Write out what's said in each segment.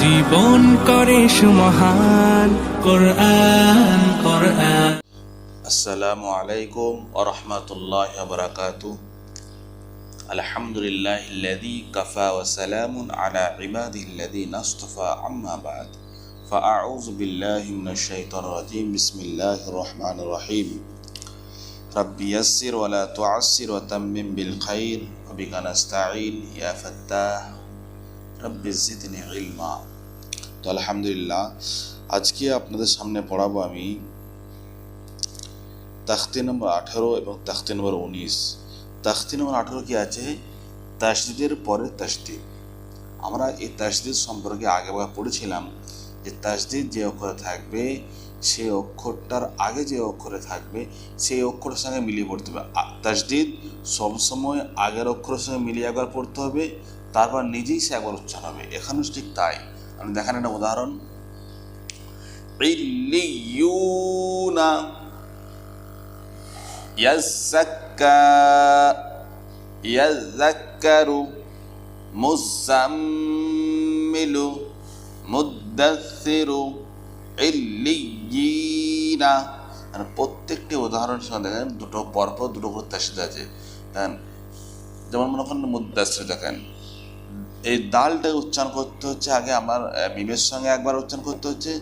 জীবন করে সুমহান কোরআন কোরআন আসসালামু আলাইকুম ওরহমতুল্লাহ বরকাতু আলহামদুলিল্লাহ الذي كفى وسلام على عباده الذين اصطفى أما بعد فأعوذ بالله من الشيطان الرجيم بسم الله الرحمن الرحيم رب يسر ولا تعسر وتمم بالخير وبك نستعين يا فتاح رب زدني علما তো আলহামদুলিল্লাহ আজকে আপনাদের সামনে পড়াবো আমি তাখতি নম্বর আঠারো এবং তাখতি নম্বর উনিশ তাখতি নম্বর আঠারো কি আছে তাসদিদের পরে তাসদিদ আমরা এই তাসদিদ সম্পর্কে আগে আগে পড়েছিলাম যে তাসদিদ যে অক্ষরে থাকবে সেই অক্ষরটার আগে যে অক্ষরে থাকবে সেই অক্ষরের সঙ্গে মিলিয়ে পড়তে হবে আ- তাসদিদ সবসময় আগের অক্ষরের সঙ্গে মিলিয়ে একবার পড়তে হবে তারপর নিজেই সে একবার উচ্চারণ হবে এখানেও ঠিক তাই আমি দেখেন একটা উদাহরণ ইল্লিয়ুনা يزكى يذكر مزمل মুদাসির ইল্লিয়িনা আর প্রত্যেকটি উদাহরণ সঙ্গে দেখেন, দুটো পরপর দুটো তাসিদ আছে। দেখেন, যেমন মনে করেন মুদাসির দেখেন। এই দালটা উচ্চারণ করতে হচ্ছে, আগে আমার মিমের সঙ্গে একবার উচ্চারণ করতে হচ্ছে,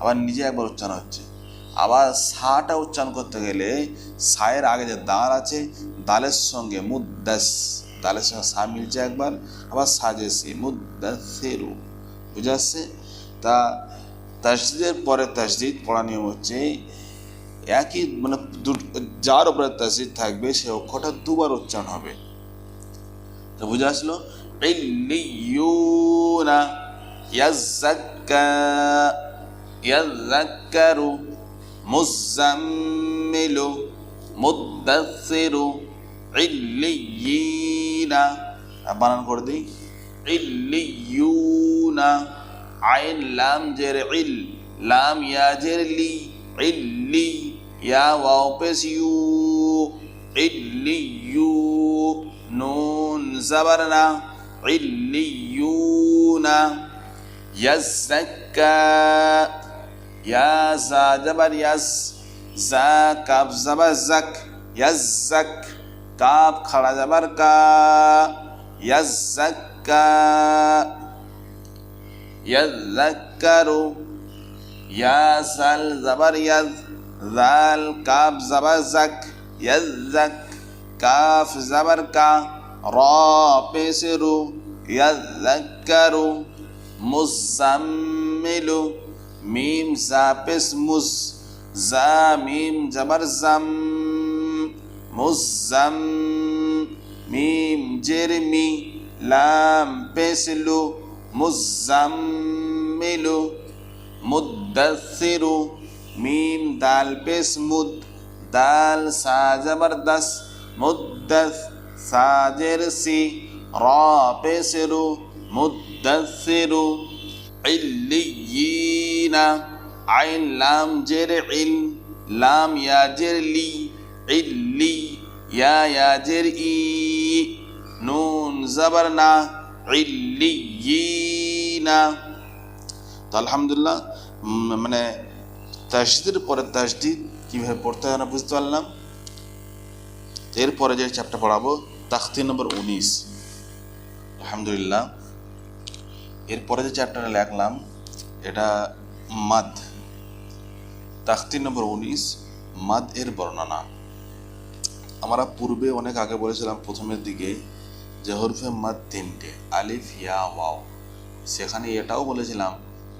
আবার নিজে একবার উচ্চারণ হচ্ছে। আবার সাটা উচ্চারণ করতে গেলে, সায়ের আগে যে দাঁড় আছে, দালের সঙ্গে মুদাস দালের সঙ্গে সা মিলছে একবার, আবার সাজেসি মুদাসেরু বুঝে আসছে? তা তাসদিদের পরে তাসদিদ পড়া নিয়ম হচ্ছে, একই মানে যার উপরে তাসদিদ থাকবে, সে অক্ষরটা দুবার উচ্চারণ হবে। তো বুঝে আসলো? ইল্লিয়ুনা ইয়াজ্জাক্কা, ইয়াজ্জাক্কারু মুজাম্মিলু মুদাসসিরু ইল্লিয়িনা। বানান করে দিই। ইল্লিয়ুনা। আইন লাম জের ইল লাম ইয়া জের লি ইল্লি ইয়া ওয়াও পেশ ইউ ইল্লিয়ু নুন জাবারনা ইল্লিয়ুনা ইয়াজ্জাক্কা ইয়া জা জাবার ইয়াস জা কাব জাবার জাক ইয়াজ্জাক কাব খাড়া জাবার কা ইয়াজ্জাক্কা ইয়াজ্জাক্কারু ইয়া জাল জাবার ইয়াজ জাল কাব জাবার জাক ইয়াজ্জাক কাফ জাবার কা র পেসরু ইয়াজ্জাক্কারু মুজাম্মিলু মিম জা পেস মুজ জা মিম জাবার জাম মুজাম মিম জের মি লাম পেসলু মুজাম্মিলু মুদাসিরু মিম, দাল পেস মুদ, দাল সা জবরদস মুদাস, সাজের সি, র পেসরু মুদাসিরু ইল্লিয়িনা, আইন, লাম, জের, ইল, লাম, ইয়া লি, ইল্লি, ইয়া ইয়া ই, নুন, জবর তো আলহামদুলিল্লাহ মানে তাসদিদের পরে তাসদিদ কীভাবে পড়তে হয় না বুঝতে পারলাম। এরপরে যে চ্যাপ্টার পড়াবো, তাখতি নম্বর উনিশ। আলহামদুলিল্লাহ। এরপরে যে চ্যাপ্টারটা লেখলাম, এটা মাদ। তাখতি নম্বর উনিশ, মাদ এর বর্ণনা। আমরা পূর্বে অনেক আগে বলেছিলাম প্রথমের দিকে যে হরফে মাদ তিনটে, আলিফ, ইয়া, ওয়াও। সেখানে এটাও বলেছিলাম,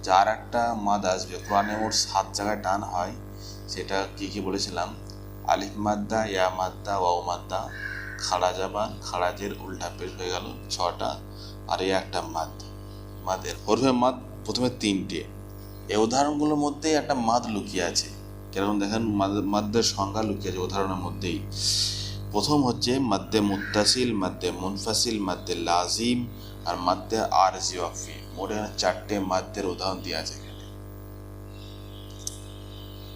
যার একটা মাদ আসবে, কোরআনে মোট সাত জায়গায় টান হয়, সেটা কি কি বলেছিলাম? আলিফ মাদ্দা, ইয়া মাদ্দা, ওয়াও মাদ্দা, খাড়া জাবান, খাড়াজের উল্টা পেশ হয়ে গেল ছটা, আর এই একটা মাদ। মাদের হরফে মাদ প্রথমে তিনটে। এই উদাহরণগুলোর মধ্যেই একটা মাদ লুকিয়ে আছে। কীরকম দেখেন, মাদ- মাদ্দের সংজ্ঞা লুকিয়ে আছে উদাহরণের মধ্যেই। প্রথম হচ্ছে মাদ্দে মুত্তাসিল, মাদ্দে মুনফাসিল, মাদ্দে লাজিম আর মাদ্দে আর জিওয়াফি মোট চারটে মাদ্দের উদাহরণ দেওয়া আছে এখানে।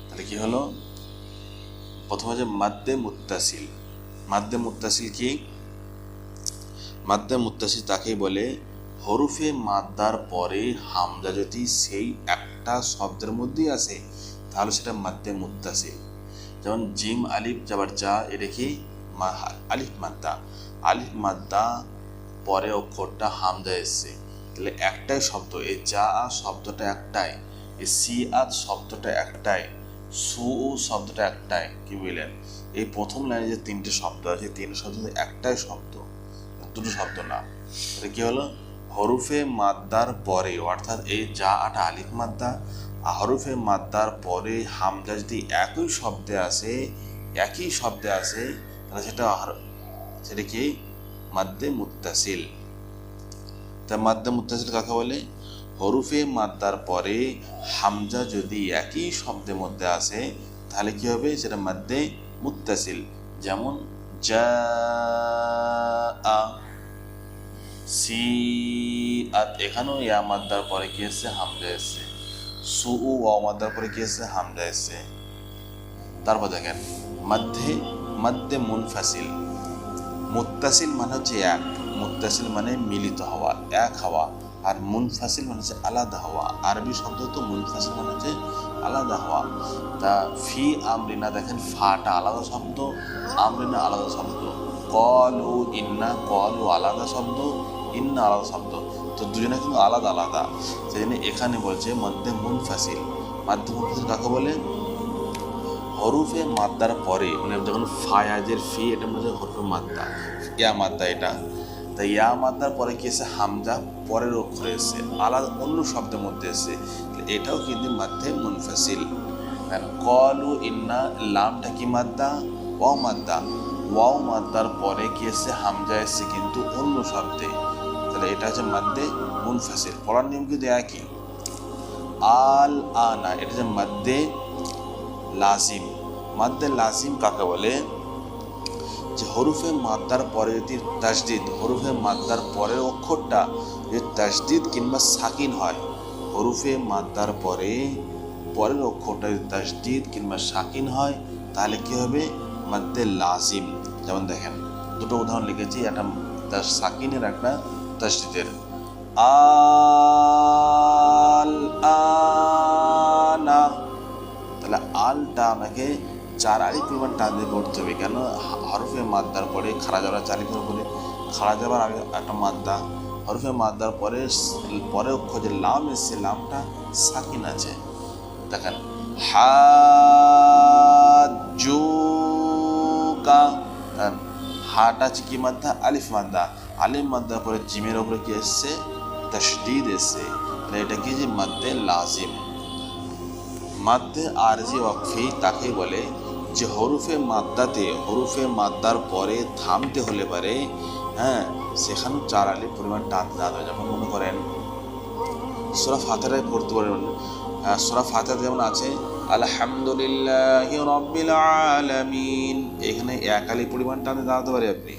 তাহলে কি হলো? প্রথম হচ্ছে মাদ্দে মুত্তাসিল। মাদ্দে মুত্তাসিল কি? মাদ্দে মুত্তাসিল তাকেই বলে হরুফে মাদ্দার পরে হামজা যদি সেই একটা শব্দের মধ্যেই আসে, তাহলে সেটা মাদ্দে মুত্তাসিল। যেমন জিম, আলিফ যাবার যা এটা কি? আলিফ মাদ্দা। আলিফ মাদ্দা পরে অক্ষরটা হামজা এসছে। তাহলে একটাই শব্দ এই যা শব্দটা একটাই এই সি আদ শব্দটা একটাই, সু শব্দটা একটাই, কি বুঝলেন এই প্রথম লাইনে যে তিনটে শব্দ আছে তিনটে শব্দ একটাই শব্দ, দুটো শব্দ না। এটা কি হলো? হরুফে মাদ্দার পরে, অর্থাৎ এই যা আটা আলিফ মাদ্দা হরুফে মাদ্দার পরে হামজা যদি একই শব্দে আসে, একই শব্দে আসে তাহলে সেটা আর- সেটা কি? মাদ্দে মুত্তাসিল। তা মাদ্দে মুত্তাসিল কাকে বলে? হরুফে মাদ্দার পরে হামজা যদি একই শব্দের মধ্যে আসে, তাহলে কি হবে? সেটা মাদ্দে মুত্তাসিল। যেমন যা সি আত এখানেও ইয়া মাদ্দার পরে কি এসছে? হামজা এসছে। সু ওয়া মাদ্দার পরে কি এসছে? হামজা এসছে। তারপর দেখেন মধ্যে মধ্যে মুনফাসিল। মুত্তাসিল মানে হচ্ছে এক, মুত্তাসিল মানে মিলিত হওয়া, এক হওয়া, আর মুনফাসিল মানে হচ্ছে আলাদা হওয়া। আরবি শব্দ তো মুনফাসিল মানে হচ্ছে আলাদা হওয়া। তা ফি আমরিনা, দেখেন ফাটা আলাদা শব্দ, আমরিনা আলাদা শব্দ। কল ও ইন্না, কল ও আলাদা শব্দ, ইন্না আলাদা শব্দ। তো দুজনে কিন্তু আলাদা আলাদা। সেই জন্য এখানে বলছে মধ্যে মুনফাসিল। মাধ্যম কাকে বলে? হরুফে মাদ্দার পরে মানে যখন ফায়াজের ফি, এটা মধ্যে হরুফে মাদ্দা। ইয়া মাদ্দা এটা। তা ইয়া মাদ্দার পরে কি এসে হামজা? পরের অক্ষরে এসে আলাদা অন্য শব্দের মধ্যে এসে এটাও কিন্তু মাধ্যে মুনফাসিল। কলু ইন্না লামটা কি মাদ্দা? ওয়াও মাদ্দা। ওয়াও মাদ্দার পরে কি এসে হামজা এসে কিন্তু অন্য শব্দে, তাহলে এটা হচ্ছে মাদ্দে মুনফাসিল। পড়ার নিয়ম কিন্তু একই। আল আনা এটা হচ্ছে মাদ্দে লাজিম, মাদ্দে লাজিম কাকে বলে? যে হরুফে মাদ্দার পরে যদি তাসদিদ হরুফে মাদ্দার পরের অক্ষরটা যদি তাসদিদ কিংবা সাকিন হয়, হরুফে মাদ্দার পরে, পরের অক্ষরটা যদি তাসদিদ কিংবা সাকিন হয়, তাহলে কি হবে? মাদ্দে লাজিম। যেমন দেখেন, দুটো উদাহরণ লিখেছি, একটা তার সাকিনের, একটা তাসদিদের আল আমাকে চার আলি পরিমাণ দিয়ে করতে হবে। কেন? হ- হরফে মাদ্দার পরে খাড়া যাওয়ার চারি করে বলে খাড়া যাওয়ার আগে একটা মাদ্দা। হরফে মাদ্দার পরে পরে যে লাম এসছে লামটা সাকিন আছে। দেখেন হাজুকা দেখেন, হাটা আছে কি মাদ্দা? আলিফ মাদ্দা। আলিফ মাদ্দার পরে জিমের ওপরে কি এসছে? তশদিদ এসছে। এটা কি যে মাদ্দে লাজিম? মাদ্দে আরজি ওয়াকফি তাকে বলে যে হরুফে মাদ্দাতে হরুফে মাদ্দার পরে থামতে হলে পারে হ্যাঁ সেখানে চার আলি পরিমাণ টান দিতে হবে যেমন মনে করেন সোরা ফাতেরায় পড়তে পারেন। আহ, সোরা ফাতের যেমন আছে আলহামদুলিল্লাহ রব্বিল আলামিন। এখানে এক আলি পরিমাণ টানে দাঁড়াতে পারে আপনি।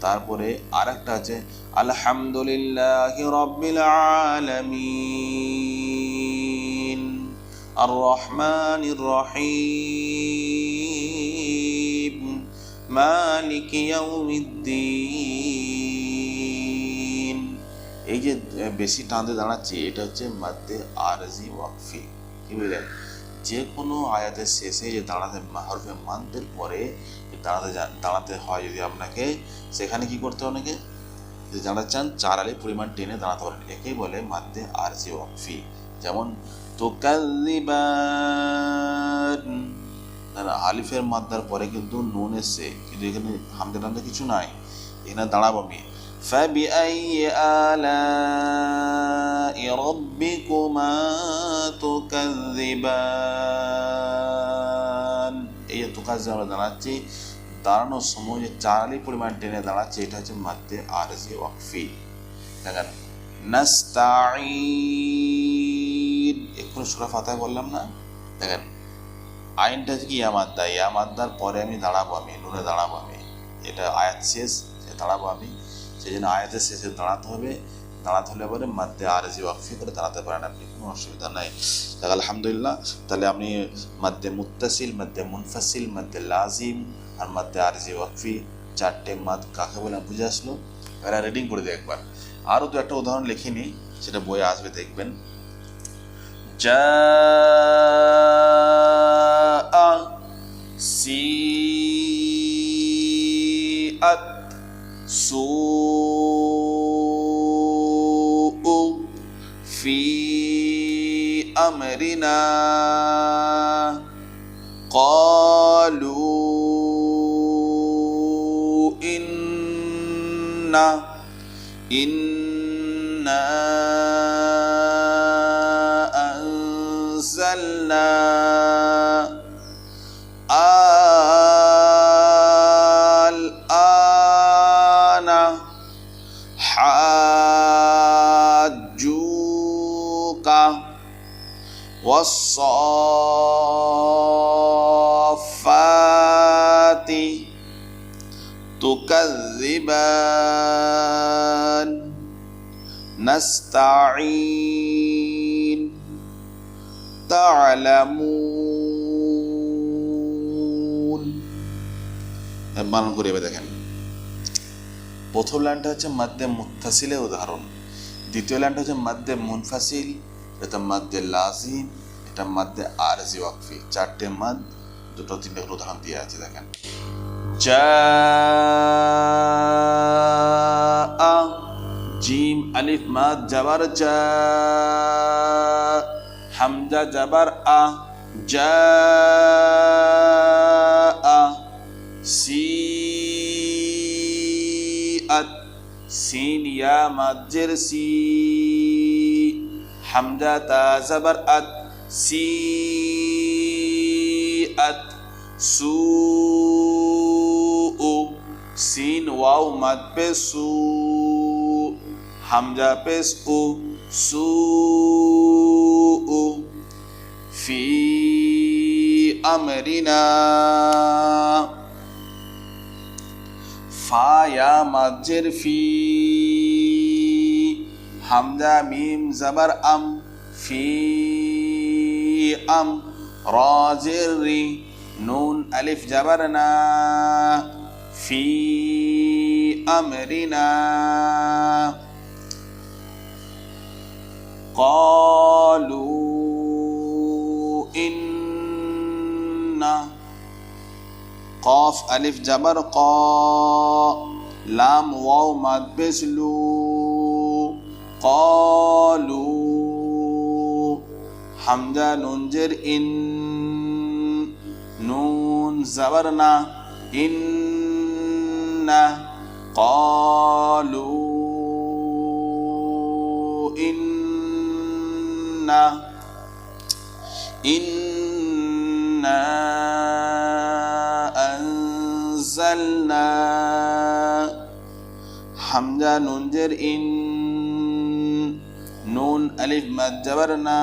তারপরে আর একটা আছে আলহামদুলিল্লাহ রব্বিল আলামিন। আর রহমান রহিম মালিক ইয়াউমিদ্দিন এই যে বেশি টানতে দাঁড়াচ্ছে, এটা হচ্ছে মাদ্দে আরজি ওয়াকফি। কি বুঝলেন যে কোনো আয়াতের শেষে যে দাঁড়াতে হরফে মানদের পরে দাঁড়াতে দাঁড়াতে হয় যদি আপনাকে, সেখানে কি করতে হবে আপনাকে যদি দাঁড়াতে চান, চার আলি পরিমাণ টেনে দাঁড়াতে পারেন। একেই বলে মাদ্দে আরজি ওয়াকফি। যেমন তোকাল্লিবান না না, আলিফের মাদ্দার পরে কিন্তু নুন এসছে কিন্তু এখানে হামদে টামদে কিছু নাই এখানে দাঁড়াবো আমি فبأي آلاء ربكما تكذبان এই যে তোকাজ আমরা দাঁড়াচ্ছি দাঁড়ানোর সময় যে চারালি পরিমাণ টেনে দাঁড়াচ্ছে এটা হচ্ছে মাদ্দে আরজি ওয়াকফি দেখেন নাস্তাঈন এক্ষুনি সুরা ফাতায় বললাম না? দেখেন, আইনটা কি ইয়ামাদ্দা ইয়ামাদ্দার পরে আমি দাঁড়াবো আমি নুনে দাঁড়াবো আমি। এটা আয়াত শেষ, সে দাঁড়াবো আমি। সেই জন্য আয়াতের শেষে দাঁড়াতে হবে। দাঁড়াতে হলে পরে মাদ্দে আরজি ওয়াকফি করে দাঁড়াতে পারেন আপনি, কোনো অসুবিধা নাই। দেখ, আলহামদুলিল্লাহ, তাহলে আপনি মাদ্দে মুত্তাসিল, মাদ্দে মুনফাসিল, মাদ্দে লাজিম আর মাদ্দে আরজি ওয়াকফি চারটে মাদ কাকে বলে বুঝে আসলো? এরা রিডিং করে দিই একবার। আরও দু একটা উদাহরণ লিখে নিই, সেটা বইয়ে আসবে, দেখবেন। جاء سيئت سوء في أمرنا. قالوا إنا إنا تكذبان نستعين تعلمون বানান করে এবার দেখেন প্রথম লাইনটা হচ্ছে মাদ্দে মুত্তাসিলের উদাহরণ দ্বিতীয় লাইনটা হচ্ছে মাদ্দে মুনফাসিল এটা মাদ্দে লাজিম এটা মাদ্দে আরজি ওয়াকফি চারটে মাদ দুটো তিনটে করে উদাহরণ দিয়ে আছে দেখেন জা জিম আলিফ মাদ জাবার জা হামজা জাবার আ জা সিআত সিন ইয়া মাজ্জের সি হামজা তা জাবার আত সিআত সু সিন ওয়াও মাদ পে সু হামজা পেশ উ সু ফি আমরিনা ফায়া মাজ্জের ফি হামজা মিম জাবার আম ফি আম রাজের রি নুন আলিফ জাবার না في أمرنا. قالوا إن قاف ألف جبر قا لام واو مد بسلو. قالوا حمدا ننجر إن نون زبرنا إن قالوا إن إنا أنزلنا حمزة ننجر إن نون ألف مد جبرنا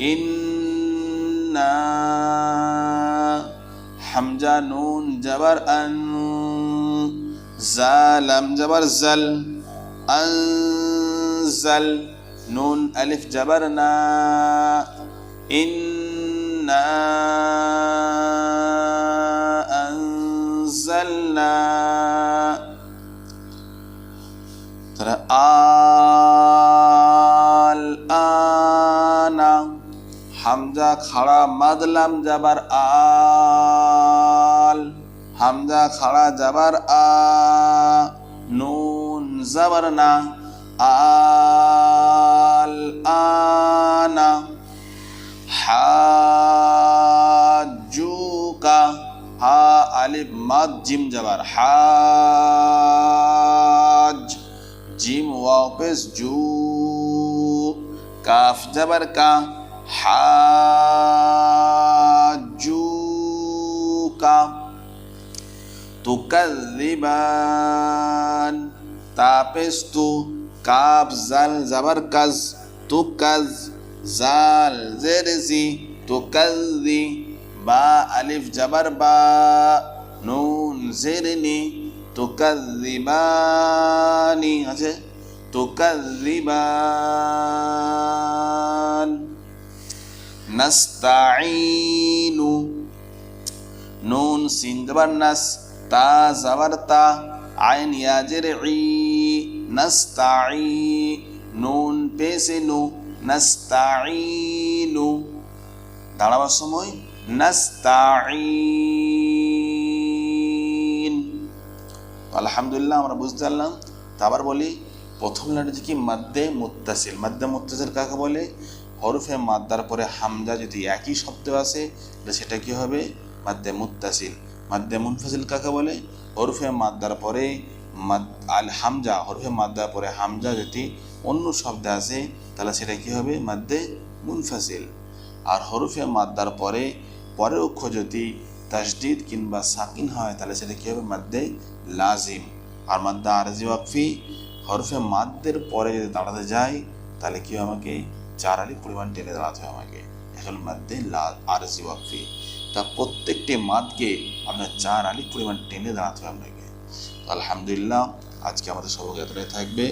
إنا حمزة نون جبر أن زالم جبر زل أنزل نون ألف جبرنا إنا أنزلنا. ترى الآن খাড়া মাদলাম যাবার আল, হামজা খাড়া যাবার আ, নুন যাবার না, আল আনা, হাজুকা, হা আলিফ, মাদ, জিম যাবার, হাজ, জিম, ওয়াও, পেশ জু কাফ যাবার কা হাজুকা তুকাযিবান তাপেস তু কাফ জাল জাবার কাজ তুকাজ জাল জেরজি তুকাজি বা আলিফ জাবার বা নুন জেরনি তুকাযিবানি আছে তুকাযিবান নাস্তাঈনু। নুন সিন জবর নাস তা জবর তা আইন ইয়াজের ই নাস্তাই নুন পেশে নু নাস্তাইনু দাঁড়াবার সময় নাস্তাইন আলহামদুলিল্লাহ, আমরা বুঝতে পারলাম। তা আবার বলি, প্রথম লাইনটি কি? মাদ্দে মুত্তাসিল। মাদ্দে মুত্তাসিল কাকে বলে? হরফে মাদ্দার পরে হামজা যদি একই শব্দ আসে, তাহলে সেটা কি হবে? মাদ্দে মুত্তাসিল। মাদ্দে মুনফাসিল কাকে বলে? হরফে মাদ্দার পরে আল হামজা, হরফে মাদ্দার পরে হামজা যদি অন্য শব্দে আসে, তাহলে সেটা কি হবে? মাদ্দে মুনফাসিল। আর হরফে মাদ্দার পরে, পরের অক্ষ যদি তাসদিদ কিংবা সাকিন হয়, তাহলে সেটা কি হবে? মাদ্দে লাজিম। আর মাদ্দা আরজি ওয়াকফি, হরফে মাদ্দের পরে যদি দাঁড়াতে যায়, তাহলে কি আমাকে? চার আলি পরিমাণ টেনে দাঁড়াতে হবে আমাকে। এখন লাল আর জি ওয়াকফি তা প্রত্যেকটি মাদকে আপনার চার আলি পরিমাণ টেনে দাঁড়াতে হবে আপনাকে আলহামদুলিল্লাহ, আজকে আমাদের সবক এতটাই থাকবে।